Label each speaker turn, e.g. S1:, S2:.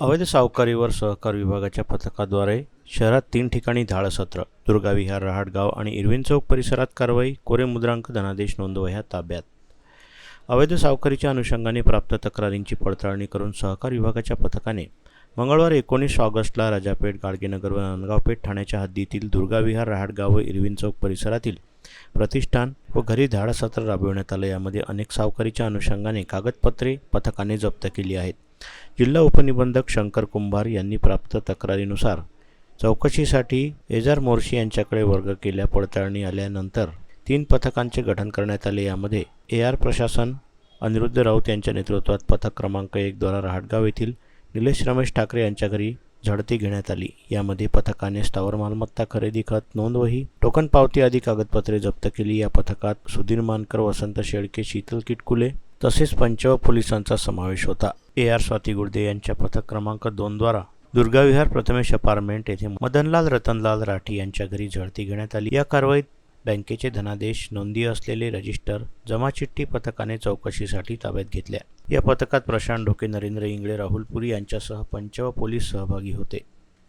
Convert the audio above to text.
S1: अवैध सावकारीवर सहकार विभागाच्या पथकाद्वारे शहरात तीन ठिकाणी धाडसत्र. दुर्गा विहार रहाटगाव आणि इरविन चौक परिसरात कारवाई कोरे मुद्रांक धनादेश नोंदवह्या ताब्यात. अवैध सावकारीच्या अनुषंगाने प्राप्त तक्रारींची पडताळणी करून सहकार विभागाच्या पथकाने मंगळवार एकोणीस ऑगस्टला राजापेठ गाडगेनगर व नांदगावपेठ ठाण्याच्या हद्दीतील दुर्गा विहार रहाटगाव व इरविन चौक परिसरातील प्रतिष्ठान व घरी धाडसत्र राबविण्यात आलं. यामध्ये अनेक सावकारीच्या अनुषंगाने कागदपत्रे पथकाने जप्त केली आहेत. जिल्हा उपनिबंधक शंकर कुंभार यांनी प्राप्त तक्रारीनुसार चौकशीसाठी एजार मोर्शी यांच्याकडे वर्ग केल्या पडताळणी आल्यानंतर तीन पथकांचे गठन करण्यात आले. यामध्ये ए आर प्रशासन अनिरुद्ध राऊत यांच्या नेतृत्वात पथक क्रमांक एकद्वारा रहाटगाव येथील निलेश रमेश ठाकरे यांच्या घरी झडती घेण्यात आली. यामध्ये पथकाने स्थावर मालमत्ता खरेदी खत नोंदवही टोकन पावती आदी कागदपत्रे जप्त केली. या पथकात सुधीर मानकर वसंत शेळके शीतल किटकुले तसेच पंचव पोलिसांचा समावेश होता. ए आर स्वाती गुर्दे यांच्या पथक क्रमांक दोनद्वारा दुर्गाविहार प्रथमेश अपार्टमेंट येथे मदनलाल रतनलाल राठी यांच्या घरी झडती घेण्यात आली. या कारवाईत बँकेचे धनादेश नोंदी असलेले रजिस्टर जमाचिट्टी पथकाने चौकशीसाठी ताब्यात घेतल्या. या पथकात प्रशांत ढोके नरेंद्र इंगळे राहुल पुरी यांच्यासह पंच व पोलीस सहभागी होते.